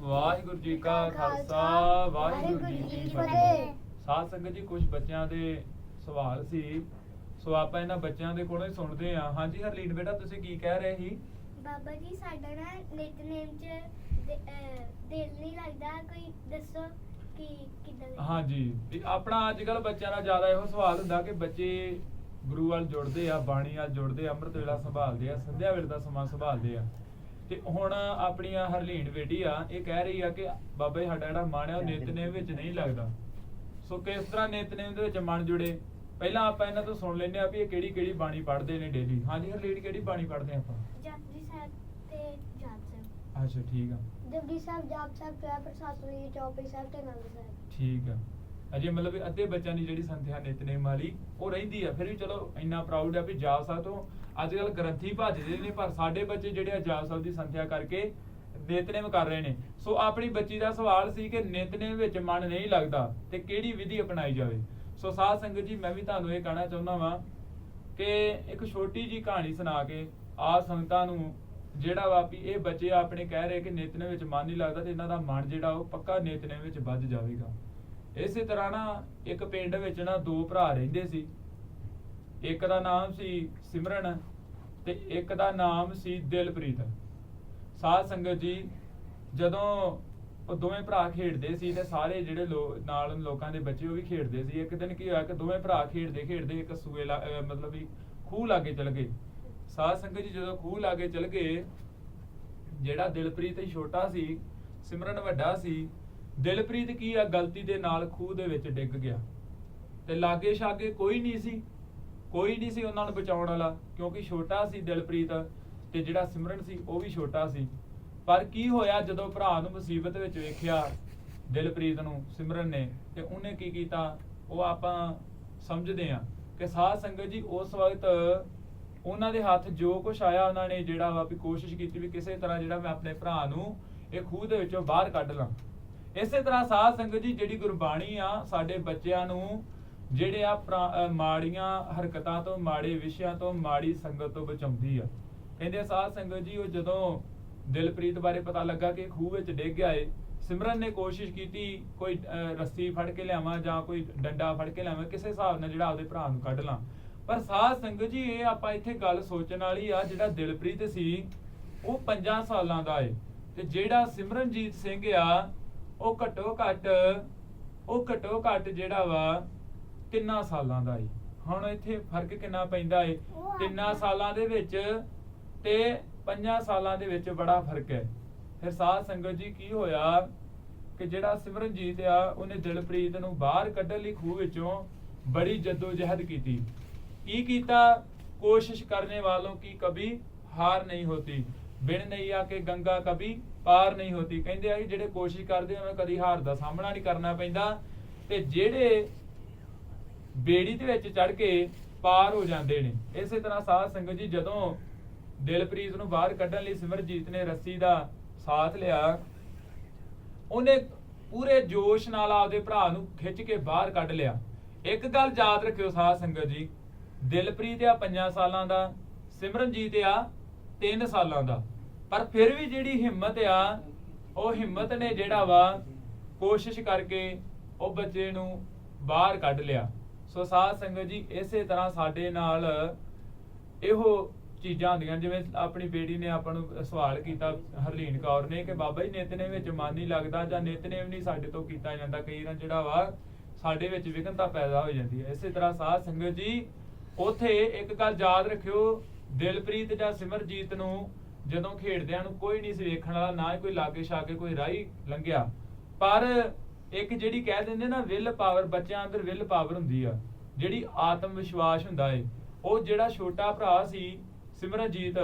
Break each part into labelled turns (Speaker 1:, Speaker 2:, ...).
Speaker 1: ਵਾਹਿਗੁਰੂ ਜੀ ਕਾ ਖਾਲਸਾ ਵਾਹਿਗੁਰੂ ਜੀ ਕੀ ਫਤਿਹ। ਸਾਧ ਸੰਗਤ ਜੀ ਕੁਝ ਬੱਚਿਆਂ ਦੇ ਸਵਾਲ ਸੀ। ਸੋ ਆਪਾਂ ਇਹਨਾਂ ਬੱਚਿਆਂ ਦੇ ਕੋਲੋਂ ਹੀ ਸੁਣਦੇ ਹਾਂ। ਹਾਂਜੀ ਹਰਲੀਨ ਬੇਟਾ ਤੁਸੀਂ ਕੀ ਕਹਿ ਰਹੇ ਸੀ?
Speaker 2: ਬਾਬਾ ਜੀ ਸਾਡਾ ਨਾ ਨਿਤਨੇਮ ਚ ਦੇ- ਅਹ ਦਿਲ ਨਹੀਂ ਲੱਗਦਾ। ਕੋਈ ਦੱਸੋ ਕਿ ਕਿਦਾਂ
Speaker 1: ਹਾਂਜੀ। ਤੇ ਆਪਣਾ ਅੱਜ ਕੱਲ ਬੱਚਿਆਂ ਦਾ ਜ਼ਿਆਦਾ ਇਹੋ ਸਵਾਲ ਹੁੰਦਾ ਕਿ ਬੱਚੇ ਗੁਰੂ ਵੱਲ ਜੁੜਦੇ ਆ ਬਾਣੀ ਵੱਲ ਜੁੜਦੇ ਆ ਅੰਮ੍ਰਿਤ ਵੇਲਾ ਸੰਭਾਲਦੇ ਆ ਸੰਧਿਆ ਵੇਲੇ ਦਾ ਸਮਾਂ ਸੰਭਾਲਦੇ ਆ। ਤੇ ਹੁਣ ਆਪਣੀਆਂ ਹਰਲੀਨ ਬੇਟੀ ਆ ਇਹ ਕਹਿ ਰਹੀ ਆ ਕਿ ਬਾਬਾ ਜੀ ਸਾਡਾ ਜਿਹੜਾ ਮਨ ਆ ਉਹ ਨਿਤਨੇਮ ਵਿੱਚ ਨਹੀਂ ਲੱਗਦਾ। ਸੋ ਕਿਸ ਤਰ੍ਹਾਂ ਨਿਤਨੇਮ ਦੇ ਵਿੱਚ ਮਨ ਜੁੜੇ? ਪਹਿਲਾਂ ਆਪਾਂ ਇਹਨਾਂ ਤੋਂ ਸੁਣ ਲੈਂਦੇ ਆ ਵੀ ਇਹ ਕਿਹੜੀ ਕਿਹੜੀ ਬਾਣੀ ਪੜ੍ਹਦੇ ਨੇ ਡੇਲੀ ਹਾਂਜੀ ਹਰਲੀਨ ਕਿਹੜੀ ਬਾਣੀ ਪੜ੍ਹਦੇ ਆਪਾਂ?
Speaker 2: ਜਪਜੀ ਸਾਹਿਬ ਤੇ ਜਾਪ ਸਾਹਿਬ।
Speaker 1: ਅੱਛਾ ਠੀਕ ਆ।
Speaker 2: ਜਪਜੀ ਸਾਹਿਬ ਜਾਪ ਸਾਹਿਬ ਤੇ ਪ੍ਰਸਾਦ ਲਈ ਚੌਪਈ ਸਾਹਿਬ ਤੇ ਆਨੰਦ ਸਾਹਿਬ।
Speaker 1: ਠੀਕ ਆ। ਅਜੇ ਮਤਲਬ ਅੱਧੇ ਬੱਚਿਆਂ ਦੀ ਜਿਹੜੀ ਸੰਥਿਆ ਨਿਤਨੇਮ ਵਾਲੀ, ਉਹ ਰਹਿੰਦੀ ਆ। ਫਿਰ ਵੀ ਚਲੋ, ਇੰਨਾ ਪ੍ਰਾਊਡ ਆ ਵੀ ਜਾਪ ਤੋਂ ਅੱਜ ਕੱਲ ਗ੍ਰੰਥੀ ਭੱਜਦੇ ਨੇ, ਪਰ ਸਾਡੇ ਬੱਚੇ ਜਿਹੜੇ ਆ ਜਾਪ ਸਾਹਿਬ ਦੀ ਸੰਥਿਆ ਕਰਕੇ ਨਿਤਨੇਮ ਕਰ ਰਹੇ ਨੇ। ਸੋ ਆਪਣੀ ਬੱਚੀ ਦਾ ਸਵਾਲ ਸੀ ਕਿ ਨਿਤਨੇਮ ਵਿੱਚ ਮਨ ਨਹੀਂ ਲੱਗਦਾ ਤੇ ਕਿਹੜੀ ਵਿਧੀ ਅਪਣਾਈ ਜਾਵੇ? ਸੋ ਸਾਧ ਸੰਗਤ ਜੀ, ਮੈਂ ਵੀ ਤੁਹਾਨੂੰ ਇਹ ਕਹਿਣਾ ਚਾਹੁੰਦਾ ਵਾਂ ਕਿ ਇੱਕ ਛੋਟੀ ਜੀ ਕਹਾਣੀ ਸੁਣਾ ਕੇ ਆ ਸੰਗਤਾਂ ਨੂੰ ਜਿਹੜਾ ਵਾ ਵੀ ਇਹ ਬੱਚੇ ਆਪਣੇ ਕਹਿ ਰਹੇ ਕਿ ਨਿਤਨੇਮ ਵਿੱਚ ਮਨ ਨਹੀਂ ਲੱਗਦਾ ਤੇ ਇਹਨਾਂ ਦਾ ਮਨ ਜਿਹੜਾ ਉਹ ਪੱਕਾ ਨਿਤਨੇਮ ਵਿੱਚ ਵੱਜ ਜਾਵੇਗਾ। ਇਸੇ ਤਰ੍ਹਾਂ ਨਾ ਇੱਕ ਪਿੰਡ ਵਿੱਚ ਨਾ ਦੋ ਭਰਾ ਰਹਿੰਦੇ ਸੀ। ਇੱਕ ਦਾ ਨਾਮ ਸੀ ਸਿਮਰਨ ਤੇ ਇੱਕ ਦਾ ਨਾਮ ਸੀ ਦਿਲਪ੍ਰੀਤ। ਸਾਧ ਸੰਗਤ ਜੀ, ਜਦੋਂ ਉਹ ਦੋਵੇਂ ਭਰਾ ਖੇਡਦੇ ਸੀ ਤੇ ਸਾਰੇ ਜਿਹੜੇ ਲੋ- ਨਾਲ ਲੋਕਾਂ ਦੇ ਬੱਚੇ ਉਹ ਵੀ ਖੇਡਦੇ ਸੀ। ਇੱਕ ਦਿਨ ਕੀ ਹੋਇਆ ਕਿ ਦੋਵੇਂ ਭਰਾ ਖੇਡਦੇ ਖੇਡਦੇ ਇੱਕ ਸੂਏ ਲਾ- ਮਤਲਬ ਵੀ ਖੂਹ ਲਾਗੇ ਚਲ ਗਏ। ਸਾਧ ਸੰਗਤ ਜੀ ਜਦੋਂ ਖੂਹ ਲਾਗੇ ਚਲ ਗਏ, ਜਿਹੜਾ ਦਿਲਪ੍ਰੀਤ ਛੋਟਾ ਸੀ, ਸਿਮਰਨ ਵੱਡਾ ਸੀ ਦਿਲਪ੍ਰੀਤ ਕੀ ਆ, ਗਲਤੀ ਦੇ ਨਾਲ ਖੂਹ ਦੇ ਵਿੱਚ ਡਿੱਗ ਗਿਆ। ਤੇ ਲਾਗੇ ਛਾਗੇ ਕੋਈ ਨਹੀਂ ਸੀ, ਕੋਈ ਨਹੀਂ ਸੀ ਉਹਨਾਂ ਨੂੰ ਬਚਾਉਣ ਵਾਲਾ, ਕਿਉਂਕਿ ਛੋਟਾ ਸੀ ਦਿਲਪ੍ਰੀਤ ਤੇ ਜਿਹੜਾ ਸਿਮਰਨ ਸੀ, ਉਹ ਵੀ ਛੋਟਾ ਸੀ। ਪਰ ਕੀ ਹੋਇਆ ਜਦੋਂ ਭਰਾ ਨੂੰ ਮੁਸੀਬਤ ਵਿੱਚ ਵੇਖਿਆ ਦਿਲਪ੍ਰੀਤ ਨੂੰ, ਸਿਮਰਨ ਨੇ, ਤੇ ਉਹਨੇ ਕੀ ਕੀਤਾ? ਉਹ ਆਪਾਂ ਸਮਝਦੇ ਆ ਕਿ ਸਾਧ ਸੰਗਤ ਜੀ, ਉਸ ਵਕਤ ਉਹਨਾਂ ਦੇ ਹੱਥ ਜੋ ਕੁਝ ਆਇਆ, ਉਹਨਾਂ ਨੇ ਜਿਹੜਾ ਵਾ ਵੀ ਕੋਸ਼ਿਸ਼ ਕੀਤੀ ਵੀ ਕਿਸੇ ਤਰ੍ਹਾਂ ਜਿਹੜਾ ਮੈਂ ਆਪਣੇ ਭਰਾ ਨੂੰ ਇਹ ਖੂਹ ਦੇ ਵਿੱਚੋਂ ਬਾਹਰ ਕੱਢ ਲਾਂ। ਇਸੇ ਤਰ੍ਹਾਂ ਸਾਧ ਸੰਗਤ ਜੀ, ਜਿਹੜੀ ਗੁਰਬਾਣੀ ਆ, ਸਾਡੇ ਬੱਚਿਆਂ ਨੂੰ ਜਿਹੜੇ ਆ ਮਾੜੀਆਂ ਹਰਕਤਾਂ ਤੋਂ, ਮਾੜੇ ਵਿਸ਼ਿਆਂ ਤੋਂ, ਮਾੜੀ ਸੰਗਤ ਤੋਂ ਬਚਾਉਂਦੀ ਆ। ਕਹਿੰਦੇ ਸਾਧ ਸੰਗਤ ਜੀ, ਉਹ ਜਦੋਂ ਦਿਲਪ੍ਰੀਤ ਬਾਰੇ ਪਤਾ ਲੱਗਾ ਕਿ ਖੂਹ ਵਿੱਚ ਡਿੱਗ ਗਿਆ ਏ, ਸਿਮਰਨ ਨੇ ਕੋਸ਼ਿਸ਼ ਕੀਤੀ, ਕੋਈ ਰੱਸੀ ਫੜ ਕੇ ਲਿਆਵਾਂ ਜਾਂ ਕੋਈ ਡੰਡਾ ਫੜ ਕੇ ਲਿਆਵਾਂ, ਕਿਸੇ ਹਿਸਾਬ ਨਾਲ ਜਿਹੜਾ ਆਪਦੇ ਭਰਾ ਨੂੰ ਕੱਢ ਲਾਂ। ਪਰ ਸਾਧ ਸੰਗਤ ਜੀ, ਇਹ ਆਪਾਂ ਇੱਥੇ ਗੱਲ ਸੋਚਣ ਵਾਲੀ ਆ, ਜਿਹੜਾ ਦਿਲਪ੍ਰੀਤ ਸੀ, ਉਹ 5 ਸਾਲਾਂ ਦਾ ਏ। ਤੇ ਜਿਹੜਾ ਸਿਮਰਨਜੀਤ ਸਿੰਘ ਆ ਉਹ ਘੱਟੋ ਘੱਟ ਉਹ ਘੱਟੋ ਘੱਟ ਜਿਹੜਾ ਵਾ ਤਿੰਨਾਂ ਸਾਲਾਂ ਦਾ ਏ। ਹੁਣ ਇੱਥੇ ਫ਼ਰਕ ਕਿੰਨਾ ਪੈਂਦਾ ਏ?
Speaker 2: ਉਹ
Speaker 1: ਤਿੰਨਾਂ ਸਾਲਾਂ ਦੇ ਵਿੱਚ ਤੇ ਪੰਜਾਂ ਸਾਲਾਂ ਦੇ ਵਿੱਚ ਬੜਾ ਫ਼ਰਕ ਹੈ ਫਿਰ ਸਾਧ ਸੰਗਤ ਜੀ ਕੀ ਹੋਇਆ ਕਿ ਜਿਹੜਾ ਸਿਮਰਨਜੀਤ ਆ ਉਹਨੇ ਦਿਲਪ੍ਰੀਤ ਨੂੰ ਬਾਹਰ ਕੱਢਣ ਲਈ ਖੂਹ ਵਿੱਚੋਂ ਬੜੀ ਜਦੋਜਹਿਦ ਕੀਤੀ। ਕੀ ਕੀਤਾ? ਕੋਸ਼ਿਸ਼ ਕਰਨੇ ਵਾਲੋਂ ਕੀ ਕभी ਹਾਰ ਨਹੀਂ ਹੋਤੀ। ਬਿਨ ਨਹੀਂ ਆ ਕੇ ਗੰਗਾ ਕभी ਪਾਰ ਨਹੀਂ ਹੋਤੀ ਕਹਿੰਦੇ ਆ ਕਿ ਜਿਹੜੇ ਕੋਸ਼ਿਸ਼ ਕਰਦੇ ਉਹਨਾਂ ਕਦੀ ਹਾਰ ਦਾ ਸਾਹਮਣਾ ਨਹੀਂ ਕਰਨਾ ਪੈਂਦਾ। ਤੇ ਜਿਹੜੇ ਬੇੜੀ ਦੇ ਵਿੱਚ ਚੜ ਕੇ ਪਾਰ ਹੋ ਜਾਂਦੇ ਨੇ, ਇਸੇ ਤਰ੍ਹਾਂ ਸਾਧ ਸੰਗਤ ਜੀ ਜਦੋਂ ਦਿਲਪ੍ਰੀਤ ਨੂੰ ਬਾਹਰ ਕੱਢਣ ਲਈ ਸਿਮਰਜੀਤ ਨੇ ਰੱਸੀ ਦਾ ਸਾਥ ਲਿਆ, ਉਹਨੇ ਪੂਰੇ ਜੋਸ਼ ਨਾਲ ਆਪਦੇ ਭਰਾ ਨੂੰ ਖਿੱਚ ਕੇ ਬਾਹਰ ਕੱਢ ਲਿਆ। ਇੱਕ ਗੱਲ ਯਾਦ ਰੱਖਿਓ ਸਾਧ ਸੰਗਤ ਜੀ, ਦਿਲਪ੍ਰੀਤ ਆ 5 ਸਾਲਾਂ ਦਾ, ਸਿਮਰਨਜੀਤ ਆ 3 ਸਾਲਾਂ ਦਾ। ਪਰ ਫਿਰ ਵੀ ਜਿਹੜੀ ਹਿੰਮਤ ਆ, ਉਹ ਹਿੰਮਤ ਨੇ ਜਿਹੜਾ ਵਾ, ਕੋਸ਼ਿਸ਼ ਕਰਕੇ ਉਹ ਬੱਚੇ ਨੂੰ ਬਾਹਰ ਕੱਢ ਲਿਆ। ਸੋ ਸਾਧ ਸੰਗਤ ਜੀ, ਇਸੇ ਤਰ੍ਹਾਂ ਸਾਡੇ ਨਾਲ ਇਹੋ ਚੀਜ਼ਾਂ ਹੁੰਦੀਆਂ, ਜਿਵੇਂ ਆਪਣੀ ਬੇਟੀ ਨੇ ਆਪਾਂ ਨੂੰ ਸਵਾਲ ਕੀਤਾ ਹਰਲੀਨ ਕੌਰ ਨੇ ਕਿ ਬਾਬਾ ਜੀ ਨਿਤਨੇਮ ਵਿੱਚ ਮਨ ਨਹੀਂ ਲੱਗਦਾ ਜਾਂ ਨਿਤਨੇਮ ਨਹੀਂ ਸਾਡੇ ਤੋਂ ਕੀਤਾ ਜਾਂਦਾ। ਕਈ ਵਾਰ ਜਿਹੜਾ ਵਾ, ਸਾਡੇ ਵਿੱਚ ਵਿਘਨਤਾ ਪੈਦਾ ਹੋ ਜਾਂਦੀ ਹੈ। ਇਸੇ ਤਰ੍ਹਾਂ ਸਾਧ ਸੰਗਤ ਜੀ, ਉਥੇ ਇੱਕ ਗੱਲ ਯਾਦ ਰੱਖਿਓ ਦਿਲਪ੍ਰੀਤ ਜਾਂ ਸਿਮਰਜੀਤ ਨੂੰ ਜਦੋਂ ਖੇਡਦਿਆਂ ਨੂੰ ਕੋਈ ਨਹੀਂ ਸੀ ਵੇਖਣ ਵਾਲਾ, ਨਾ ਕੋਈ ਲਾਗੇ ਛਾਗੇ ਕੋਈ ਰਾਹੀ ਲੰਘਿਆ। ਪਰ ਇੱਕ ਜਿਹੜੀ ਕਹਿ ਦਿੰਦੇ ਨਾ ਵਿਲ ਪਾਵਰ ਬੱਚਿਆਂ ਅੰਦਰ ਵਿਲ ਪਾਵਰ ਹੁੰਦੀ ਆ, ਜਿਹੜੀ ਆਤਮ ਵਿਸ਼ਵਾਸ ਹੁੰਦਾ ਏ, ਉਹ ਜਿਹੜਾ ਛੋਟਾ ਭਰਾ ਸੀ ਸਿਮਰਨਜੀਤ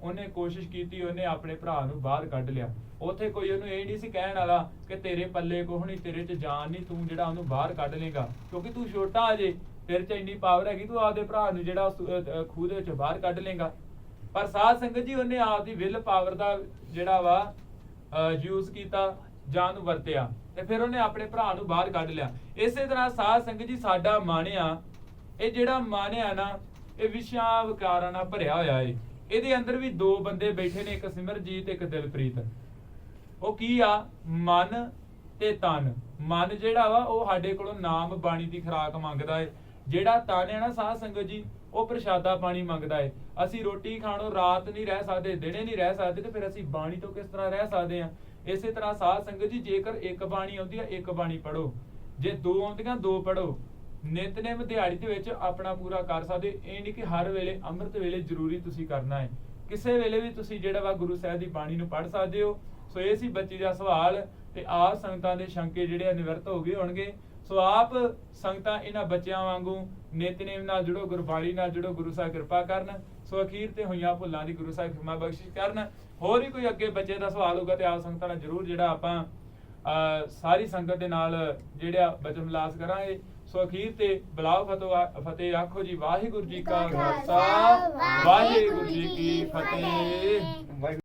Speaker 1: ਉਹਨੇ ਕੋਸ਼ਿਸ਼ ਕੀਤੀ, ਉਹਨੇ ਆਪਣੇ ਭਰਾ ਨੂੰ ਬਾਹਰ ਕੱਢ ਲਿਆ। ਉੱਥੇ ਕੋਈ ਉਹਨੂੰ ਇਹ ਨਹੀਂ ਸੀ ਕਹਿਣ ਵਾਲਾ ਕਿ ਤੇਰੇ ਪੱਲੇ ਕੋਹ ਨਹੀਂ, ਤੇਰੇ 'ਚ ਜਾਨ ਨਹੀਂ, ਤੂੰ ਜਿਹੜਾ ਉਹਨੂੰ ਬਾਹਰ ਕੱਢ ਲੇਗਾ ਕਿਉਂਕਿ ਤੂੰ ਛੋਟਾ ਅਜੇ ਤੇਰੇ 'ਚ ਇੰਨੀ ਪਾਵਰ ਹੈਗੀ, ਤੂੰ ਆਪਦੇ ਭਰਾ ਨੂੰ ਜਿਹੜਾ ਖੂਹ ਦੇ ਵਿੱਚ ਬਾਹਰ ਕੱਢ ਲੇਗਾ ਪਰ ਸਾਧ ਸੰਗਤ ਜੀ, ਉਹਨੇ ਆਪਦੀ ਵਿਲ ਪਾਵਰ ਦਾ ਜਿਹੜਾ ਵਾ ਯੂਜ਼ ਕੀਤਾ ਜਾਂ ਨੂੰ ਵਰਤਿਆ। ਤੇ ਫਿਰ ਉਹਨੇ ਆਪਣੇ ਭਰਾ ਨੂੰ ਬਾਹਰ ਕੱਢ ਲਿਆ। ਇਸੇ ਤਰ੍ਹਾਂ ਸਾਧ ਸੰਗਤ ਜੀ, ਸਾਡਾ ਮਨ ਆ ਇਹ ਜਿਹੜਾ ਮਨ ਆ ਨਾ, ਇਹ ਵਿਸ਼ਾ ਵਿਕਾਰਾਂ ਨਾਲ ਭਰਿਆ ਹੋਇਆ ਏ। ਇਹਦੇ ਅੰਦਰ ਵੀ ਦੋ ਬੰਦੇ ਬੈਠੇ ਨੇ, ਇੱਕ ਸਿਮਰਜੀਤ, ਇੱਕ ਦਿਲਪ੍ਰੀਤ। ਉਹ ਕੀ ਆ? ਮਨ ਤੇ ਤਨ। ਮਨ ਜਿਹੜਾ ਵਾ, ਉਹ ਸਾਡੇ ਕੋਲੋਂ ਨਾਮ ਬਾਣੀ ਦੀ ਖੁਰਾਕ ਮੰਗਦਾ ਏ। ਜਿਹੜਾ ਤਨ ਹੈ ਨਾ ਸਾਧ ਸੰਗਤ ਜੀ, ਉਹ ਪ੍ਰਸ਼ਾਦਾ ਪਾਣੀ ਮੰਗਦਾ ਹੈ ਅਸੀਂ ਰੋਟੀ ਖਾਣੋਂ ਰਾਤ ਨਹੀਂ ਰਹਿ ਸਕਦੇ, ਦਿਨੇ ਨਹੀਂ ਰਹਿ ਸਕਦੇ, ਤੇ ਫਿਰ ਅਸੀਂ ਬਾਣੀ ਤੋਂ ਕਿਸ ਤਰ੍ਹਾਂ ਰਹਿ ਸਕਦੇ ਆ? ਇਸੇ ਤਰ੍ਹਾਂ ਸਾਧ ਸੰਗਤ ਜੀ, ਜੇਕਰ ਇੱਕ ਬਾਣੀ ਆਉਂਦੀ ਆ, ਇੱਕ ਬਾਣੀ ਪੜੋ ਜੇ ਦੋ ਆਉਂਦੀਆਂ, ਦੋ ਪੜੋ ਨਿਤਨੇਮ ਦਿਹਾੜੀ ਦੇ ਵਿੱਚ ਆਪਣਾ ਪੂਰਾ ਕਰ ਸਕਦੇ, ਇਹ ਨਹੀਂ ਕਿ ਹਰ ਵੇਲੇ, ਅੰਮ੍ਰਿਤ ਵੇਲੇ ਜ਼ਰੂਰੀ ਤੁਸੀਂ ਕਰਨਾ ਹੈ ਕਿਸੇ ਵੇਲੇ ਵੀ ਤੁਸੀਂ ਜਿਹੜਾ ਵਾ ਗੁਰੂ ਸਾਹਿਬ ਦੀ ਬਾਣੀ ਨੂੰ ਪੜ੍ਹ ਸਕਦੇ ਹੋ। ਸੋ ਇਹ ਸੀ ਬੱਚੀ ਦਾ ਸਵਾਲ, ਤੇ ਆਪ ਸੰਗਤਾਂ ਦੇ ਸ਼ੰਕੇ ਜਿਹੜੇ ਨਿਵਰਤ ਹੋ ਗਏ ਹੋਣਗੇ। ਸੋ ਆਪ ਸੰਗਤਾਂ ਇਹਨਾਂ ਬੱਚਿਆਂ ਵਾਂਗੂ ਨਿਤਨੇਮ ਨਾਲ ਜੁੜੋ ਗੁਰਬਾਣੀ ਨਾਲ ਜੁੜੋ ਗੁਰੂ ਸਾਹਿਬ ਕਿਰਪਾ ਕਰਨ। ਸੋ ਅਖੀਰ ਤੇ ਹੋਈਆਂ ਭੁੱਲਾਂ ਦੀ ਗੁਰੂ ਸਾਹਿਬ ਖਿਮਾ ਬਖਸ਼ਿਸ਼ ਕਰਨ। ਹੋਰ ਵੀ ਕੋਈ ਅੱਗੇ ਬੱਚੇ ਦਾ ਸਵਾਲ ਹੋਊਗਾ ਤੇ ਆਪ ਸੰਗਤਾਂ ਨਾਲ ਜਰੂਰ ਜਿਹੜਾ ਆਪਾਂ ਸਾਰੀ ਸੰਗਤ ਦੇ ਨਾਲ ਜਿਹੜਾ ਬਚਨ ਵਿਲਾਸ ਕਰਾਂਗੇ। ਸੋ ਅਖੀਰ ਤੇ ਬਲਾਉ ਫਤਿਹ ਫਤਿਹ ਆਖੋ ਜੀ ਵਾਹਿਗੁਰੂ ਜੀ ਕਾ ਖਾਲਸਾ ਵਾਹਿਗੁਰੂ ਜੀ ਕੀ ਫਤਿਹ।